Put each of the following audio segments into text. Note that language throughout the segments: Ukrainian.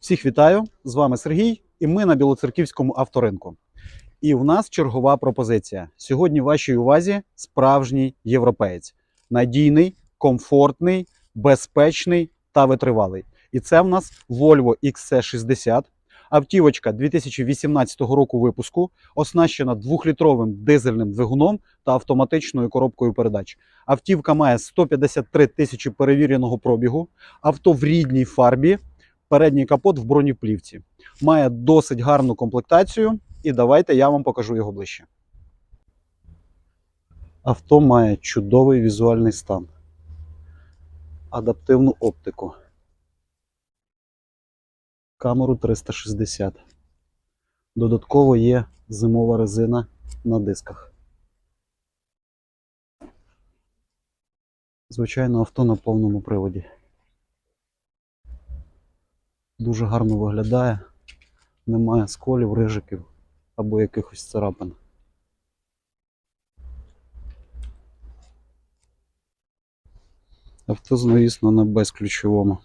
Всіх вітаю! З вами Сергій, і ми на Білоцерківському авторинку. І в нас чергова пропозиція. Сьогодні в вашій увазі справжній європеєць. Надійний, комфортний, безпечний та витривалий. І це в нас Volvo XC60. Автівочка 2018 року випуску, оснащена двохлітровим дизельним двигуном та автоматичною коробкою передач. Автівка має 153 тисячі перевіреного пробігу, авто в рідній фарбі, передній капот в бронеплівці. Має досить гарну комплектацію, і давайте я вам покажу його ближче. Авто має чудовий візуальний стан, адаптивну оптику, камеру 360. Додатково є зимова резина на дисках. Звичайно, авто на повному приводі. Дуже гарно виглядає, немає сколів, рижиків або якихось царапин. Авто, звісно, на безключовому.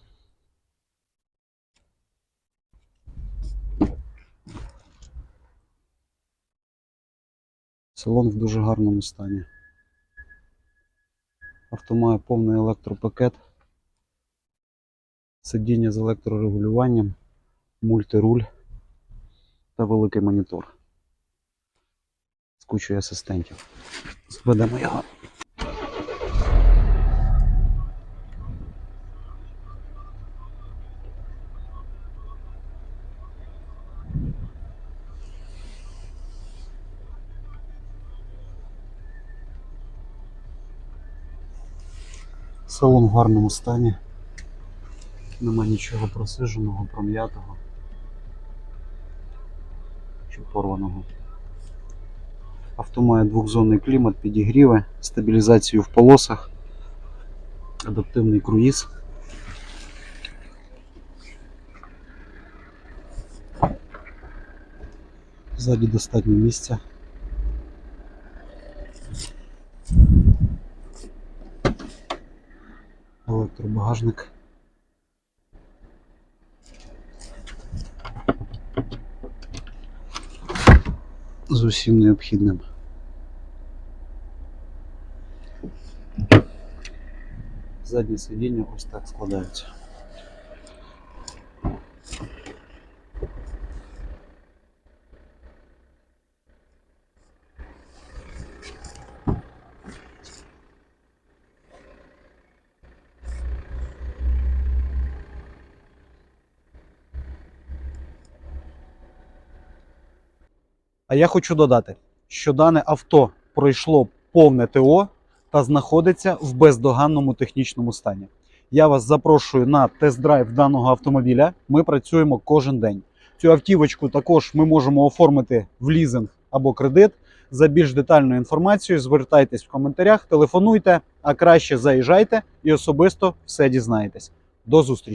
Салон в дуже гарному стані. Авто має повний електропакет, сидіння з електрорегулюванням, мультируль та великий монітор з кучою асистентів. Зведемо його. Салон в гарному стані. Нема нічого просиженого, пром'ятого чи порваного. Авто має двохзонний клімат, підігріви, стабілізацію в полосах, адаптивний круїз. Ззаді достатньо місця. Електробагажник. З усім необхідним. Заднє сидіння ось так складається. А я хочу додати, що дане авто пройшло повне ТО та знаходиться в бездоганному технічному стані. Я вас запрошую на тест-драйв даного автомобіля. Ми працюємо кожен день. Цю автівочку також ми можемо оформити в лізинг або кредит. За більш детальною інформацією звертайтесь в коментарях, телефонуйте, а краще заїжджайте і особисто все дізнаєтесь. До зустрічі!